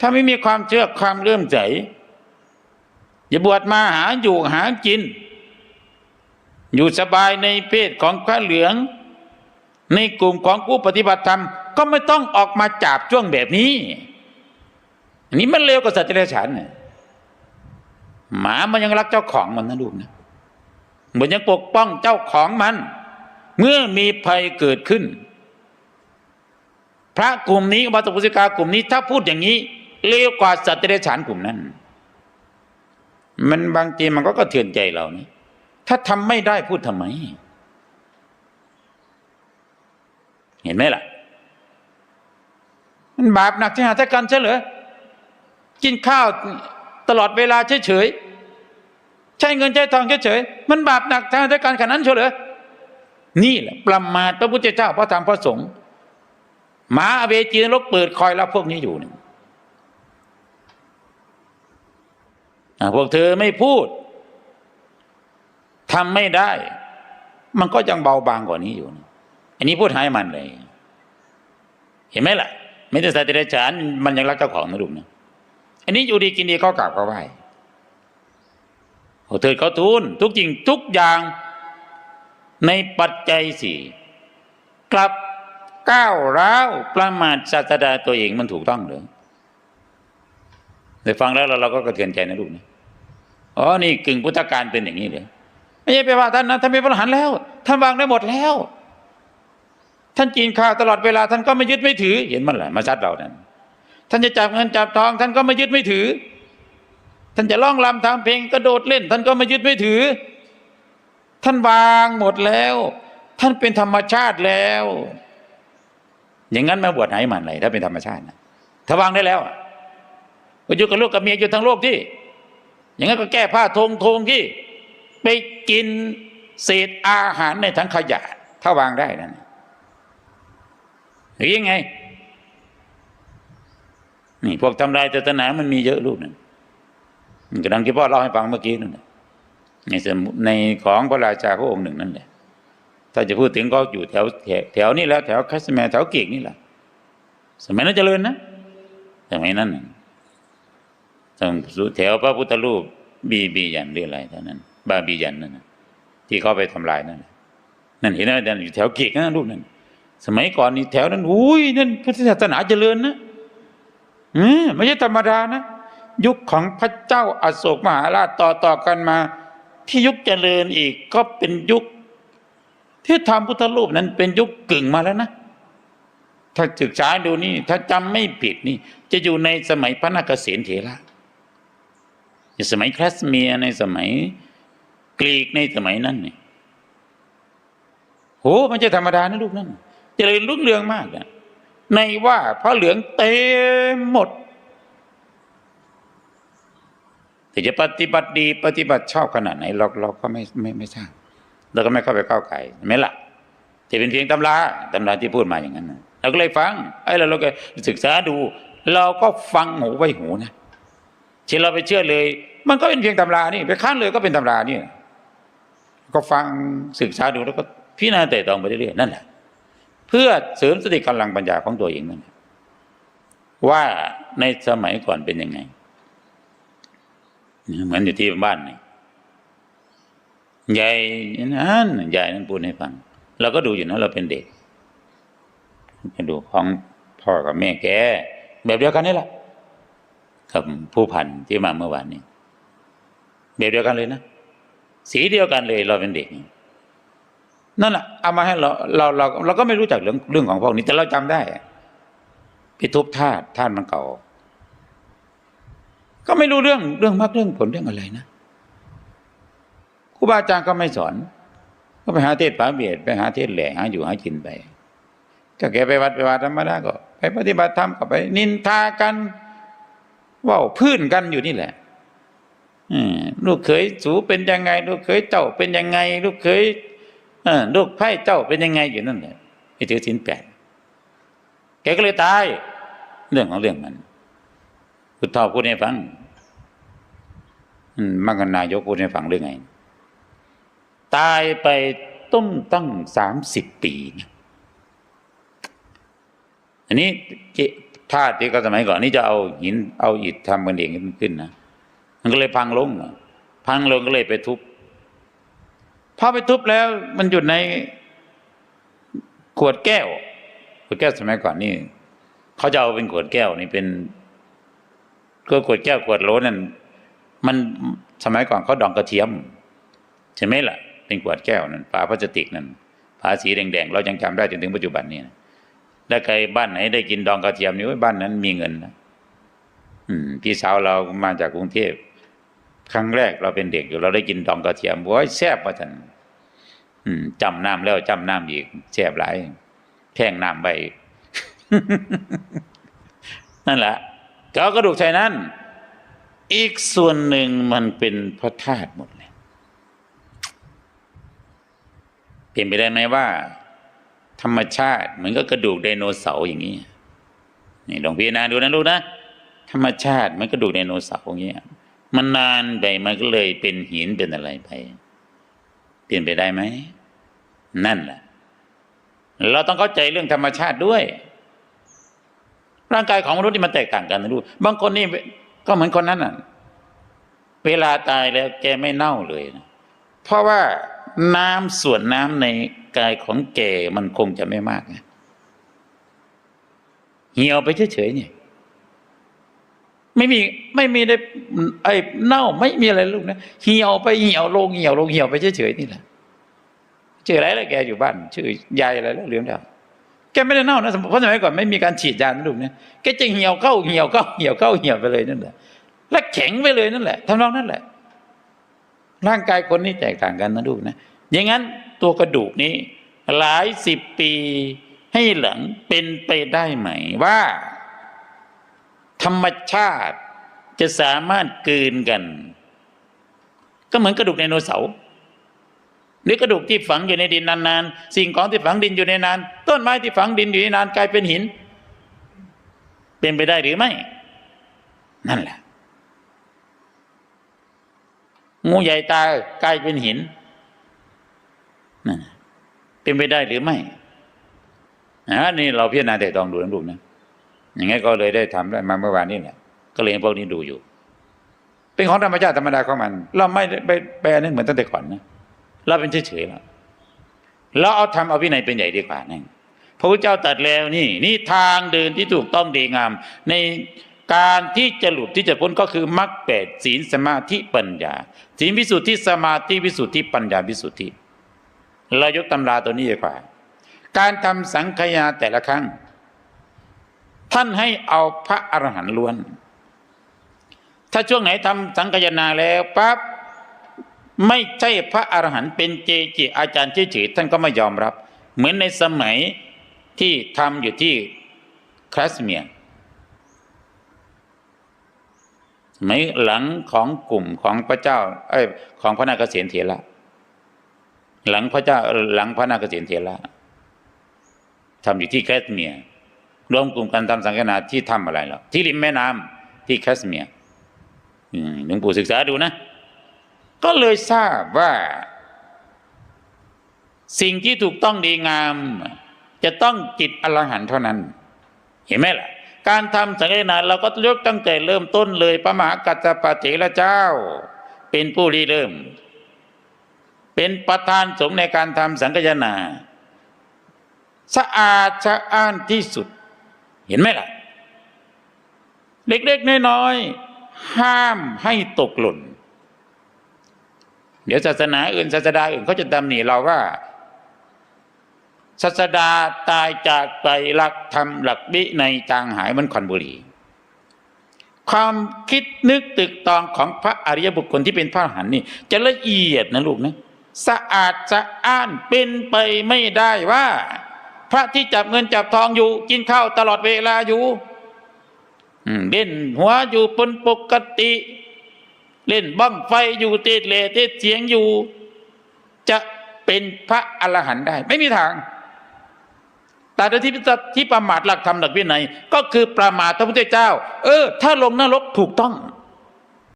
ถ้าไม่มีความเชื่อความเลื่อมใสอย่าบวชมาหาอยู่หากิน อยู่สบายในเพศของพระเหลือง ในกลุ่มของผู้ปฏิบัติธรรม ก็ไม่ต้องออกมาจับจ้วงแบบนี้ อันนี้มันเร็วกว่าสัตว์เดรัจฉานน่ะหมามันยังรักเจ้าของมันนะลูกนะมันยังปกป้องเจ้าของมัน เมื่อมีภัยเกิดขึ้น พระกลุ่มนี้วัตถุพุสิกากลุ่มนี้ถ้าพูดอย่างนี้ เร็วกว่าสัตว์เดรัจฉานกลุ่มนั้น มันบางทีมันก็กระเทือนใจเรานะถ้าทำไม่ได้พูดทำไม เห็นไหมล่ะ มันบาปหนักที่หาทกันใช่เหรอกินข้าวตลอดเวลาเฉยๆใช้เงินใช้ทองเฉยๆมันบาปหนักทางทกันขนาดนั้นเฉยเหรอนี่แหละประมาทพระพุทธเจ้าพระธรรมพระสงฆ์หมาอเวจีนรกเปิดคอยรับพวกนี้อยู่เนี่ยอะ พวกเธอไม่พูดทำไม่ได้ มันก็ยังเบาบางกว่านี้อยู่ อันนี้พูดให้มันเลย เห็นไหมล่ะ ไม่ได้สัตว์เดรัจฉานมันยังรักเจ้าของนะลูกนะอันนี้อยู่ดีกินดีเขากราบเขาไหว้เขาเถิดเขาทูลทุกจริงทุกอย่างในปัจจัยสี่กลับก้าวร้าวประมาทศาสดาตัวเองมันถูกต้องหรือ ได้ฟังแล้วเราเราก็กระเทือนใจนะลูกนะอ๋อนี่กึ่งพุทธการเป็นอย่างนี้เลยไม่ใช่ไปว่าท่านนะท่านเป็นพระหันแล้วท่านวางได้หมดแล้ว ท่านกินข้าวตลอดเวลาท่านก็ไม่ยึดไม่ถือ เห็นมันแหละมาชัดเรานั้นท่านจะจับเงินจับทอง ท่านก็ไม่ยึดไม่ถือ ท่านจะร้องรำทางเพลงกระโดดเล่น ท่านก็ไม่ยึดไม่ถือ ท่านวางหมดแล้ว ท่านเป็นธรรมชาติแล้ว อย่างนั้นมาบวชไหนมันเลยถ้าเป็นธรรมชาตินะถ้าวางได้แล้วอะ ก็อยู่กับลูกกับเมียอยู่ทั้งโลกที่ อย่างนั้นก็แก้ผ้าทงทงที่ ไปกินเศษอาหารในถังขยะ ถ้าวางได้นั่นหรือยังไง นี่พวกทำลายศาสนามันมีเยอะรูปนั่นมันกำลังที่พ่อเล่าให้ฟังเมื่อกี้นั่นแหละในสมในของพระราชาพระองค์หนึ่งนั่นแหละถ้าจะพูดถึงก็อยู่แถวแถวนี้แล้วแถวคัสเมแถวเกีกนี่แหละสมัยนั้นเจริญนะสมัยนั้นนะ ต้องแถวพระพุทธรูป บีบียันหรืออะไรเท่านั้น บาบียันนั่นนะที่เขาไปทำลายนั่นนั่นเห็นไหมนั่นอยู่แถวเกีกนะรูปนั้น สมัยก่อนนี่แถวนั้นอุ้ยนั่นพุทธศาสนาเจริญนะอืมไม่ใช่ธรรมดานะยุคของพระเจ้าอโศกมหาราชต่อต่อกันมา ที่ยุคเจริญอีกก็เป็นยุค ที่ทำพุทธรูปนั้นเป็นยุคกึ่งมาแล้วนะถ้าศึกษาดูนี่ ถ้าจำไม่ผิดนี่ จะอยู่ในสมัยพระนาคเษนเถระ ในสมัยคลาสเมียในสมัยกรีกในสมัยนั้นเนี่ยโหมันจะธรรมดานะลูกนั่นเจริญรุ่งเรืองมากนะในว่าพระเหลืองเต็มหมดแต่จะปฏิบัติดีปฏิบัติชอบขนาดไหนเราเราก็ไม่ไม่ไม่ทราบเราก็ไม่เข้าไปก้าวไก่ไม่ละที่เป็นเพียงตำราตำราที่พูดมาอย่างนั้นนะเราก็เลยฟังไอ้เราเราก็ศึกษาดู เราก็ฟังหูไว้หูนะ เช่นเราไปเชื่อเลย มันก็เป็นเพียงตำรานี่ไปค้านเลยก็เป็นตำรานี่ก็ฟังศึกษาดูแล้วก็พิจารณาแต่ตองไปเรื่อยๆนั่นแหละ เพื่อเสริมสติกำลังปัญญาของตัวเองนั่นแหละว่าในสมัยก่อนเป็นยังไงเหมือนอยู่ที่บ้านนี่ยายนั้นยายนั้นพูดให้ฟังเราก็ดูอยู่นะเราเป็นเด็กไปดูของพ่อกับแม่แกแบบเดียวกันนี่แหละ กับผู้พันที่มาเมื่อวานนี้แบบเดียวกันเลยนะสีเดียวกันเลยเราเป็นเด็กนั่นแหละเอามาให้เราเราเราเราก็ไม่รู้จักเรื่องเรื่องของพวกนี้ แต่เราจำได้ไปทุบธาตุธาตุมันเก่า ก็ไม่รู้เรื่องเรื่องมรรคเรื่องผลเรื่องอะไรนะครูบาอาจารย์ก็ไม่สอน ก็ไปหาเทศผาเบียดไปหาเทศแหล่หาอยู่หากินไปก็แกไปวัดไปวัดธรรมดาก็ ไปปฏิบัติธรรมก็ไป นินทากัน ว่าพื้นกันอยู่นี่แหละลูกเขยสูเป็นยังไง ลูกเขยเจ้าเป็นยังไง ลูกเขยลูกไพ่เจ้าเป็นยังไงอยู่นั่นแหละไปถือสินแปดแกก็เลยตาย เรื่องของเรื่องมันพุณทธพูดให้ฟังมังกรนายกพูดให้ฟังเรื่องไง ตายไปต้มตั้งสามสิบปีนะอันนี้ ธาตุที่ก็สมัยก่อนนี่จะเอาหินเอาอิฐทำกันเองขึ้นนะมันก็เลยพังลงพังลงก็เลยไปทุบพอไปทุบแล้วมันอยู่ในขวดแก้ว ขวดแก้วสมัยก่อนนี่เขาจะเอาเป็นขวดแก้วนี่เป็นก็ขวดแก้วขวดโหลนั่นมันสมัยก่อนเขาดองกระเทียมใช่ไหมล่ะ เป็นขวดแก้วนั่นฝาพลาสติกนั่นฝาสีแดงๆเรายังจำได้จนถึงปัจจุบันนี้นะ ถ้าใครบ้านไหนได้กินดองกระเทียมนี้บ้านนั้นมีเงินนะอืมพี่สาวเรามาจากกรุงเทพครั้งแรกเราเป็นเด็กอยู่เราได้กินดองกระเทียมโอ้ยแซ่บว่าท่านจำน้ำแล้วจำน้ำอีกแซ่บหลายแท่งน้ำไปนั่นแหละก็เอากระดูกชายนั้น อีกส่วนหนึ่งมันเป็นพระธาตุหมดเลยเป็นไปได้ไหมว่า ธรรมชาติเหมือนกับกระดูกไดโนเสาร์อย่างนี้นี่ลองพิจารณาดูนะลูกนะธรรมชาติมันกระดูกไดโนเสาร์อย่างเงี้มันนานไปมันก็เลยเป็นหินเป็นอะไรไป เปลี่ยนไปได้ไหมนั่นแหละเราต้องเข้าใจเรื่องธรรมชาติด้วย ร่างกายของมนุษย์นี่มันแตกต่างกันนะลูกบางคนนี่ก็เหมือนคนนั้นน่ะ เวลาตายแล้วแกไม่เน่าเลยนะเพราะว่าน้ำส่วนน้ำใน กายของแกมันคงจะไม่มากนะเหี่ยวไปเฉยๆเนี่ยไม่มีไม่มีได้ไอ้เน่าไม่มีอะไรลูกนะเหี่ยวไปเหี่ยวลงเหี่ยวลงเหี่ยวไปเฉยๆนี่แหละชื่ออะไรแล้วแกอยู่บ้านชื่อยายอะไรแล้วเลี้ยงแล้วแกไม่ได้เน่านะเพราะสมัยก่อนไม่มีการฉีดยาลูกนะแกจะเหี่ยวเข้าเหี่ยวเข้าเหี่ยวเข้าเหี่ยวไปเลยนั่นแหละและแข็งไปเลยนั่นแหละทำนองนั่นแหละ ร่างกายคนนี้แตกต่างกันนะลูกนะ อย่างนั้นตัวกระดูกนี้ หลายสิบปีให้หลังเป็นไปได้ไหมว่า ธรรมชาติจะสามารถกืนกัน ก็เหมือนกระดูกไดโนเสาร์หรือกระดูกที่ฝังอยู่ในดินนานๆ สิ่งของที่ฝังดินอยู่ในนาน ต้นไม้ที่ฝังดินอยู่ในนานกลายเป็นหิน เป็นไปได้หรือไม่ นั่นแหละงูใหญ่ตายกลายเป็นหิน เป็นไปได้หรือไม่นะนี่เราพิจารณาแต่ตองดูนะลูกนะอย่างงี้ก็เลยได้ทำได้มาเมื่อวานนี้แหละก็เลยพวกนี้ดูอยู่ เป็นของธรรมชาติธรรมดาของมัน เราไม่ได้ไปแปลนี่เหมือนตั้งแต่ก่อนนะเราเป็นเฉยๆแล้วเราเอาทำเอาวินัยเป็นใหญ่ดีกว่านั่นพระพุทธเจ้าตรัดแล้วนี่นี่ทางเดินที่ถูกต้องดีงาม ในการที่จะหลุดที่จะพ้นก็คือมรรคแปดศีลสมาธิปัญญาศีลวิสุทธิสมาธิวิสุทธิปัญญาวิสุทธิ เรายกตำราตัวนี้ดีกว่า การทำสังขยาแต่ละครั้ง ท่านให้เอาพระอรหันต์ล้วน ถ้าช่วงไหนทำสังขยาแล้วปั๊บไม่ใช่พระอรหันต์เป็นเจจิอาจารย์เฉยๆท่านก็ไม่ยอมรับ เหมือนในสมัยที่ทำอยู่ที่คลาสเมียร์สมัยหลังของกลุ่มของพระเจ้า เอ้ยของพระนาคเษนเถระ หลังพระเจ้าหลังพระนาคเษนเถระทำอยู่ที่แคสเมียร์รวมกลุ่มกันทำสังฆนาที่ทำอะไรหรอที่ริมแม่น้ำที่แคสเมียร์หลวงปู่ศึกษาดูนะ ก็เลยทราบว่า สิ่งที่ถูกต้องดีงาม จะต้องจิตอรหันต์เท่านั้น เห็นไหมล่ะ การทำสังฆนาเราก็ยกตั้งแต่เริ่มต้นเลยพระมหากัจจปเถระเจ้า เป็นผู้ริเริ่ม เป็นประธานสงฆ์ในการทำสังฆนา สะอาดสะอ้านที่สุด เห็นไหมล่ะ เล็กๆน้อยๆห้ามให้ตกหล่น เดี๋ยวศาสนาอื่นศาสดาอื่นเขาจะตำหนิเราว่าศาสดาตายจากไตรลักษณ์ทำหลักวิในจางหายมันควันบุรี ความคิดนึกตึกตองของพระอริยบุคคลที่เป็นพระหันนี่ จะละเอียดนะลูกนะ สะอาดสะอ้านเป็นไปไม่ได้ว่า พระที่จับเงินจับทองอยู่ กินข้าวตลอดเวลาอยู่เล่นหัวอยู่บนปกติ เล่นบ้องไฟอยู่เตดเลเตดเสียงอยู่ จะเป็นพระอรหันต์ได้ ไม่มีทางแต่ที่ที่ประมาทหลักธรรมหลักวินัยก็คือประมาทพระพุทธเจ้า เออ ถ้าลงนรกถูกต้อง